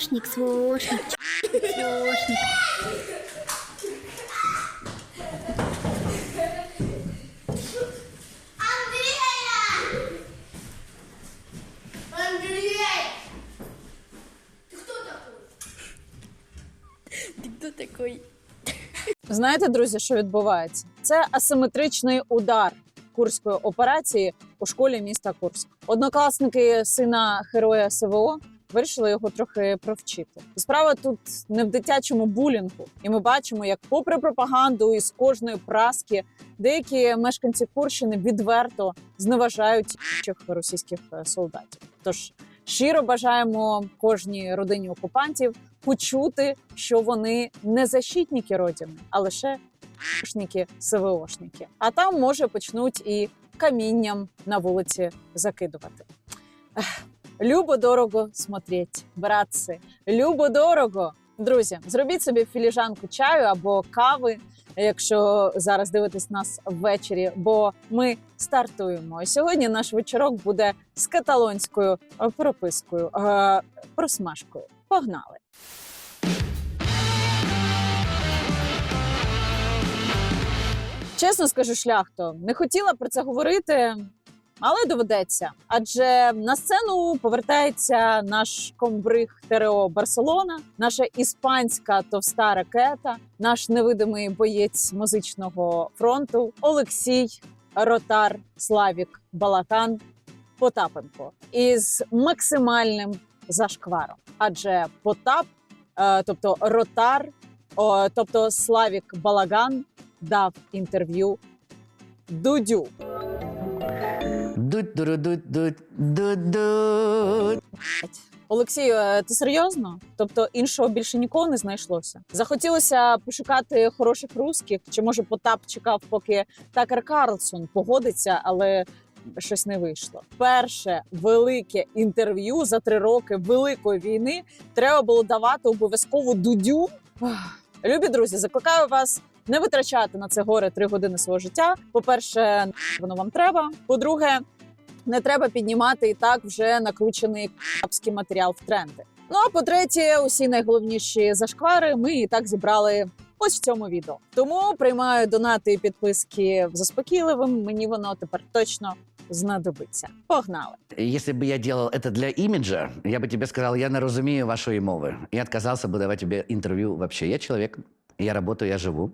Свошник, свошник, свошник. Знаєте, друзі, що відбувається? Це асиметричний удар курської операції у школі міста Курськ. Однокласники сина героя СВО вирішили його трохи провчити. Справа тут не в дитячому булінгу, і ми бачимо, як, попри пропаганду із кожної праски, деякі мешканці Курщини відверто зневажають російських е, солдатів. Тож щиро бажаємо кожній родині окупантів почути, що вони не защитники родини, а лише ШНіки, СВОшники. А там може почнуть і камінням на вулиці закидувати. Ех, Любо дорого смотреть, братці. Любо дорого. Друзі, зробіть собі філіжанку чаю або кави, якщо зараз дивитесь нас ввечері, бо ми стартуємо. Сьогодні наш вечорок буде з каталонською пропискою, е, просмажкою. Погнали! Чесно скажу, шляхто, не хотіла про це говорити, але доведеться. Адже на сцену повертається наш комбриг ТРО Барселона, наша іспанська товста ракета, наш невидимий боєць музичного фронту Олексій Ротар Славік Балакан Потапенко із максимальним зашкваром. Адже Потап, е, тобто Ротар, тобто Славік Балаган, дав інтерв'ю Дудю. Дуру. Олексію, е, ти серйозно? Тобто іншого більше нікого не знайшлося? Захотілося пошукати хороших русських, чи може Потап чекав, поки Такер Карлсон погодиться, але щось не вийшло. Перше велике інтерв'ю за три роки великої війни треба було давати обов'язково дудю. Любі друзі, закликаю вас. Не витрачати на це горе три години свого життя. По-перше, воно вам треба. По-друге, не треба піднімати і так вже накручений капський матеріал в тренди. Ну а по-третє, усі найголовніші зашквари ми і так зібрали ось в цьому відео. Тому приймаю донати і підписки заспокійливим. Мені воно тепер точно знадобиться. Погнали! Если бы я делал это для имиджа, я бы тебе сказал, я не разумею вашої мови. И отказался бы давать тебе интервью вообще. Я человек, я работаю, я живу.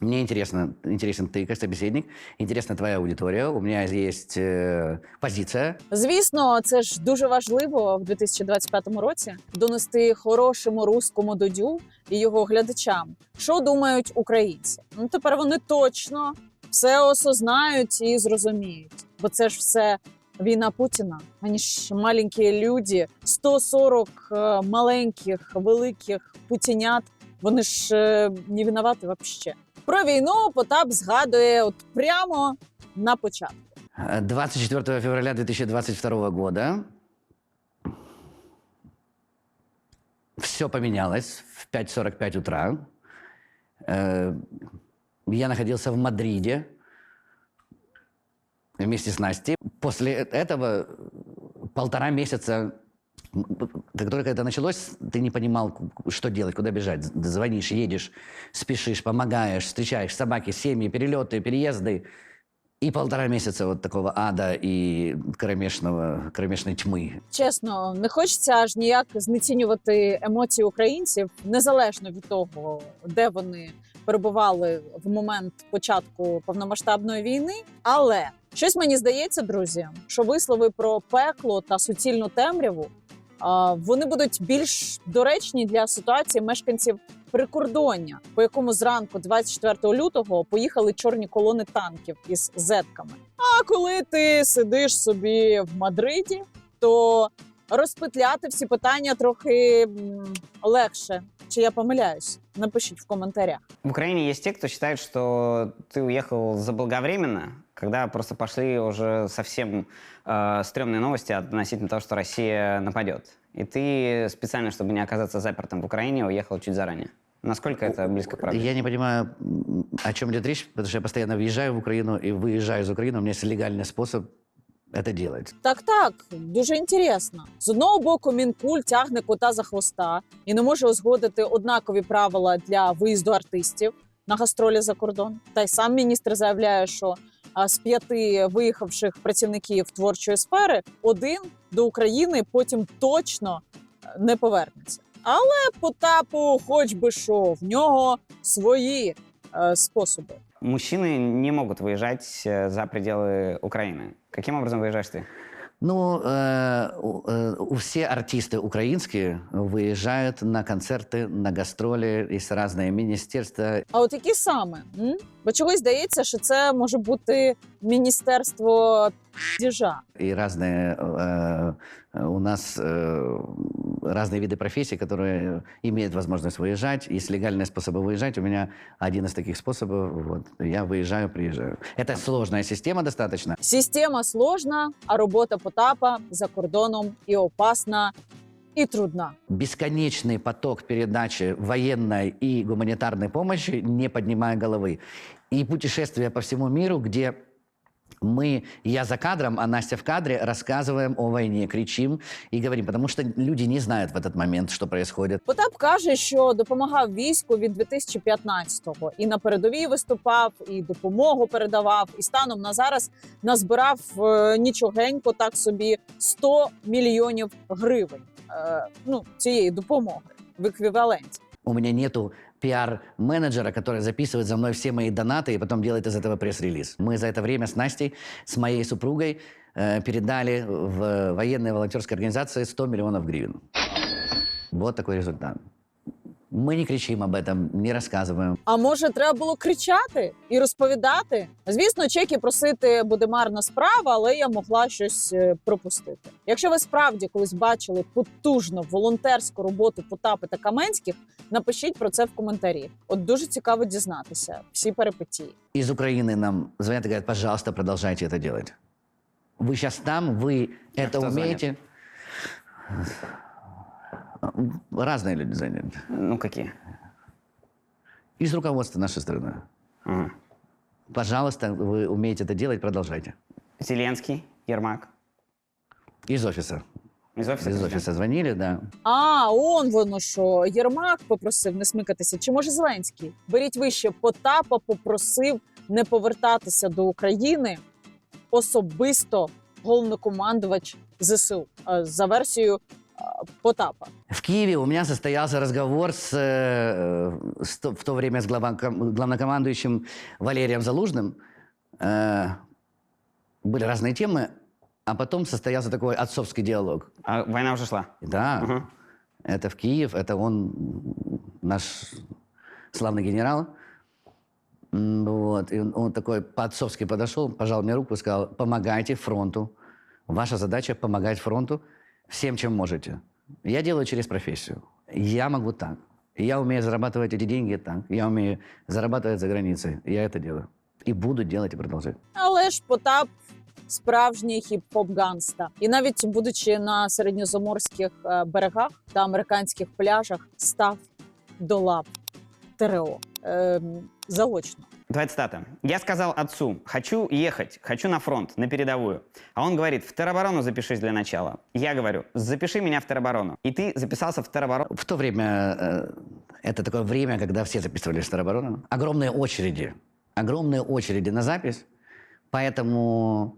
Мне интересно, интересен ты как собеседник, интересна твоя аудитория. У меня есть э, позиция. Звісно, це ж дуже важливо в 2025 році донести хорошому руському додю і його глядачам, що думають українці. Ну тепер вони точно все осознають і зрозуміють, бо це ж все. Війна Путіна, ані ж маленькі люди, 140 е, маленьких, великих путінят. Вони ж е, не винуваті вообще. Про війну Потап згадує от прямо на початку. Э, 24 февраля 2022 года все поменялось в 5.45 утра. Э, Я находился в Мадриде вместе с Настей. После этого полтора месяца, как только это началось, ты не понимал, ку- что делать, куда бежать. З- Звонишь, едешь, спешишь, помогаешь, встречаешь собаки, семьи, перелеты, переезды. И полтора месяца вот такого ада и кромешного, кромешной тьмы. Чесно, не хочеться аж ніяк знецінювати емоції українців, незалежно від того, де вони перебували в момент початку повномасштабної війни. Але щось мені здається, друзі, що вислови про пекло та суцільну темряву а, вони будуть більш доречні для ситуації мешканців прикордоння, по якому зранку, 24 лютого, поїхали чорні колони танків із зетками. А коли ти сидиш собі в Мадриді, то розпетляти всі питання трохи легше. Чи я помиляюсь? Напишіть в коментарях. В Украине есть те, кто считает, что ты уехал заблаговременно, когда просто пошли уже совсем э, стрёмные новости относительно того, что Россия нападет. И ты специально, чтобы не оказаться запертым в Украине, уехал чуть заранее. Насколько это близко к правде? Я не понимаю, м, о чем идет речь, потому что я постоянно въезжаю в Украину и выезжаю из Украины. У меня есть легальный способ это делать. Так, так, дуже інтересно. З одного боку, мінкуль тягне кота за хвоста і не може узгодити однакові правила для виїзду артистів на гастролі за кордон. Та й сам міністр заявляє, що а, з п'яти виїхавших працівників творчої сфери один до України потім точно е, не повернеться. Але Потапу, хоч би що, в нього свої е, способи. Мужчины не могут выезжать э, за пределы Украины. Каким образом выезжаешь ты? Ну, э, у- э, у- все артисты украинские выезжают на концерты, на гастроли из разные министерства. А от які саме? М? Бо чогось здається, що це може бути міністерство діжа. И разные э, э, у нас э, разные виды профессий, которые имеют возможность выезжать. Есть легальные способы выезжать. У меня один из таких способов. Вот, я выезжаю, приезжаю. Это сложная система достаточно. Система сложна, а робота Потапа за кордоном і опасна, і трудна. Бесконечный поток передачи военной и гуманитарной помощи, не поднимая головы. И путешествия по всему миру, где мы, я за кадром, а Настя в кадре, рассказываем о войне, кричим и говорим, потому что люди не знают в этот момент, что происходит. Потап каже, що допомагав війську від 2015-го. І на передовій виступав, і допомогу передавав. І станом на зараз назбирав е, нічогенько так собі 100 мільйонів гривень. Е, ну, цієї допомоги в еквіваленті. У меня нету пиар-менеджера, который записывает за мной все мои донаты и потом делает из этого пресс-релиз. Мы за это время с Настей, с моей супругой, э, передали в военные волонтерские организации 100 миллионов гривен. Вот такой результат. Мы не кричим об этом, не рассказываем. А може, треба було кричати і розповідати? Звісно, чеки просити буде марна справа, але я могла щось е, пропустити. Якщо ви справді колись бачили потужну волонтерську роботу Потапи та Каменських, напишіть про це в коментарі. От дуже цікаво дізнатися всі перипетії. Из Украины нам звонят и говорят, пожалуйста, продолжайте это делать. Вы сейчас там, вы это кто звонит? умеете. Разные люди звонят. Ну, какие? Из руководства нашей страны. Ага. Пожалуйста, вы умеете это делать, продолжайте. Зеленский, Ермак. Из офиса. Из офиса? Из президента? офиса звонили, да. А, он воно що. Єрмак попросив не смикатися. Чи може Зеленський? Беріть вище. Потапа попросив не повертатися до України особисто головнокомандувач ЗСУ е, за версією е, Потапа. В Киеве у меня состоялся разговор с, э, с то- в то время с главноком- главнокомандующим Валерием Залужным. Э, были разные темы, а потом состоялся такой отцовский диалог. А война уже шла? Да, Ага. это в Киев, это он, наш славный генерал. Вот, и он, он такой по-отцовски подошел, пожал мне руку и сказал, помогайте фронту. Ваша задача помогать фронту всем, чем можете. Я делаю через профессию. Я могу так. Я умею зарабатывать эти деньги так. Я умею зарабатывать за границей. Я это делаю. И буду делать и продолжать. Але ж Потап справжній хіп-хоп ганста. І навіть будучи на середньозаморських е, берегах та американських пляжах, став до лап ТРО ем, заочно. Твоя цитата. «Я сказал отцу, хочу ехать, хочу на фронт, на передовую. А он говорит, в тероборону запишись для начала. Я говорю, запиши меня в тероборону. И ты записался в тероборону. В то время, э, это такое время, когда все записывали в тероборону. Огромные очереди. Огромные очереди на запись. Поэтому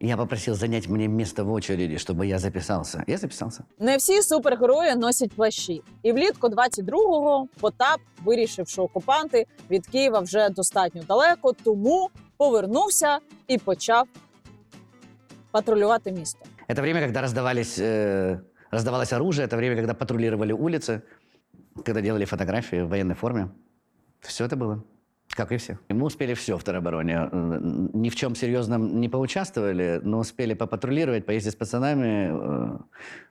я попросил занять мне место в очереди, чтобы я записался. Я записался. Не всі супергерої носять плащі. І влітку 22-го Потап вирішив, що окупанти від Києва вже достатньо далеко, тому повернувся і почав патрулювати місто. Это время, когда раздавались, э, раздавалось оружие, это время, когда патрулировали улицы, когда делали фотографии в военной форме. Все это было. Как и все. Мы успели все в теробороне. Ни в чем серьезном не поучаствовали, но успели попатрулировать, поездить с пацанами, э,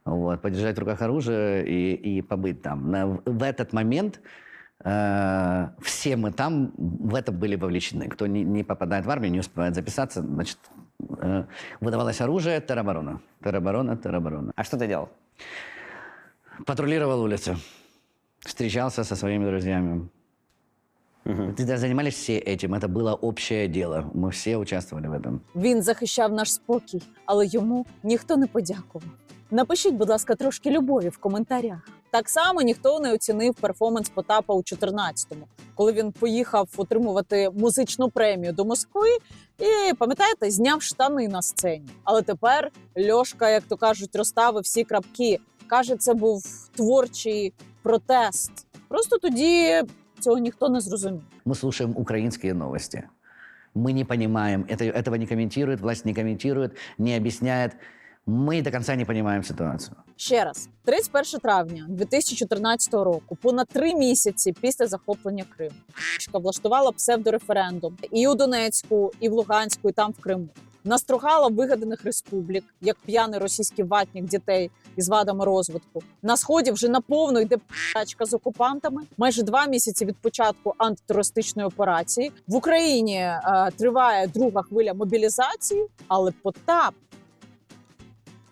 вот, подержать в руках оружие и, и побыть там. На- в этот момент э, все мы там в это были вовлечены. Кто не, не попадает в армию, не успевает записаться, значит, э, выдавалось оружие, тероборона. Тероборона, тероборона. А что ты делал? Патрулировал улицы. Встречался со своими друзьями. Мгм. Тогда занимались все этим, это было общее дело. Мы все участвовали в этом. Він захищав наш спокій, але йому ніхто не подякував. Напишіть, будь ласка, трошки любові в коментарях. Так само ніхто не оцінив перформанс Потапа у 14-му, коли він поїхав отримувати музичну премію до Москви і пам'ятаєте, зняв штани на сцені. Але тепер Льошка, як то кажуть, розставив всі крапки. Каже, це був творчий протест. Просто тоді цього ніхто не зрозумів. Мы слушаем украинские новости. Мы не понимаем, это, этого не комментирует, власть не комментирует, не объясняет. Мы до конца не понимаем ситуацию. Ще раз, 31 травня 2014 року, понад три місяці після захоплення Криму, Шка влаштувала псевдореферендум і у Донецьку, і в Луганську, і там в Криму. Настругала вигаданих республік, як п'яний російський ватник дітей із вадами розвитку. На сході вже наповно йде пачка з окупантами. Майже два місяці від початку антитерористичної операції в Україні е, триває друга хвиля мобілізації, але Потап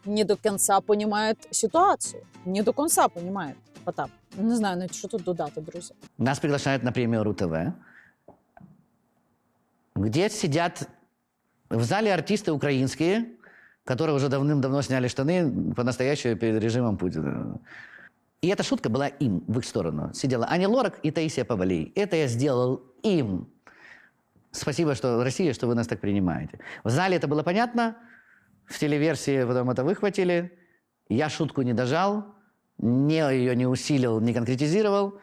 не до кінця понімає ситуацію. Не до кінця понімає Потап. Не знаю навіть, що тут додати, друзі. Нас приглашают на премию РУ-ТВ, где сидят в зале артисты украинские, которые уже давным-давно сняли штаны по-настоящему перед режимом Путина. И эта шутка была им, в их сторону. Сидела Аня Лорак и Таисия Павалей. Это я сделал им. Спасибо, что Россия, что вы нас так принимаете. В зале это было понятно, в телеверсии потом это выхватили. Я шутку не дожал, не ее не усилил, не конкретизировал.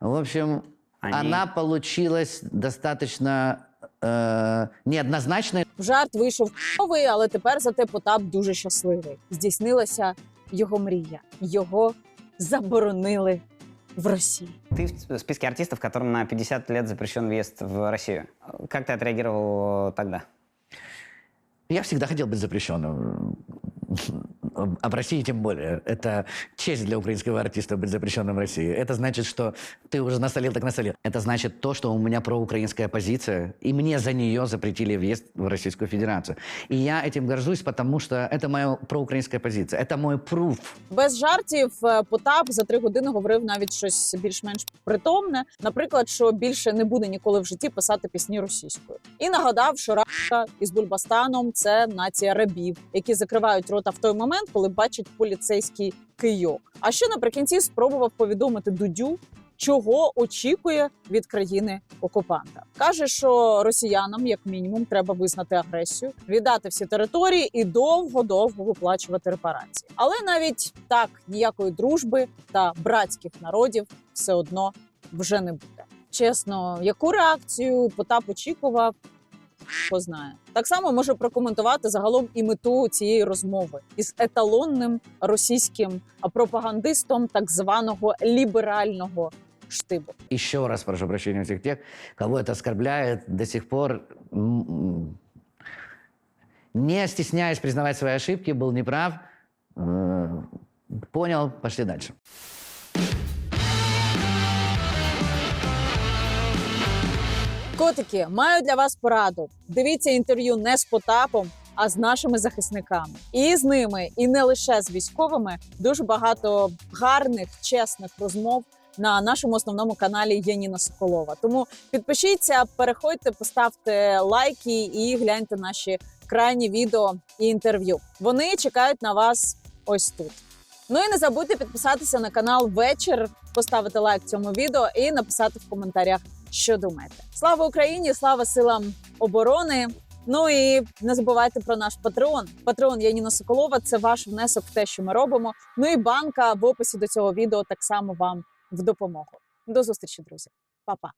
В общем, Они- она получилась достаточно э, неоднозначной. Жарт вийшов новий, але тепер зате Потап дуже щасливий. Здійснилася його мрія. Його заборонили в Росії. Ты в списке артистов, которым на 50 лет запрещен въезд в Россию. Как ты отреагировал тогда? Я всегда хотел быть запрещенным. А в России тем более. Это честь для украинского артиста быть запрещенным в России. Это значит, что ты уже насолил, так насолил. Это значит то, что у меня проукраинская позиция, и мне за нее запретили въезд в Российскую Федерацию. И я этим горжусь, потому что это моя проукраинская позиция. Это мой пруф. Без жартів е, Потап за три години говорив навіть щось більш-менш притомне. Наприклад, що більше не буде ніколи в житті писати пісні російською. І нагадав, що Раша із Бульбастаном це нація рабів, які закривають рота в той момент, коли бачать поліцейський кийок. А ще наприкінці спробував повідомити Дудю. Чого очікує від країни окупанта, каже, що росіянам, як мінімум, треба визнати агресію, віддати всі території і довго-довго виплачувати репарації. Але навіть так ніякої дружби та братських народів все одно вже не буде. Чесно, яку реакцію Потап очікував, хто знає. Так само може прокоментувати загалом і мету цієї розмови із еталонним російським пропагандистом так званого ліберального штибу. Еще раз прошу прощения у всех тех, кого это оскорбляет до сих пор. м, м, Не стесняясь признавать свои ошибки, был неправ. Э, Понял, пошли дальше. Котики, маю для вас пораду. Дивіться інтерв'ю не з Потапом, а з нашими захисниками. І з ними, і не лише з військовими, дуже багато гарних, чесних розмов на нашому основному каналі Яніна Соколова. Тому підпишіться, переходьте, поставте лайки і гляньте наші крайні відео і інтерв'ю. Вони чекають на вас ось тут. Ну і не забудьте підписатися на канал вечір, поставити лайк цьому відео і написати в коментарях, що думаєте. Слава Україні! Слава силам оборони! Ну і не забувайте про наш патреон. Патреон Яніна Соколова це ваш внесок в те, що ми робимо. Ну і банка в описі до цього відео так само вам в допомогу. До зустрічі, друзі, Па-па!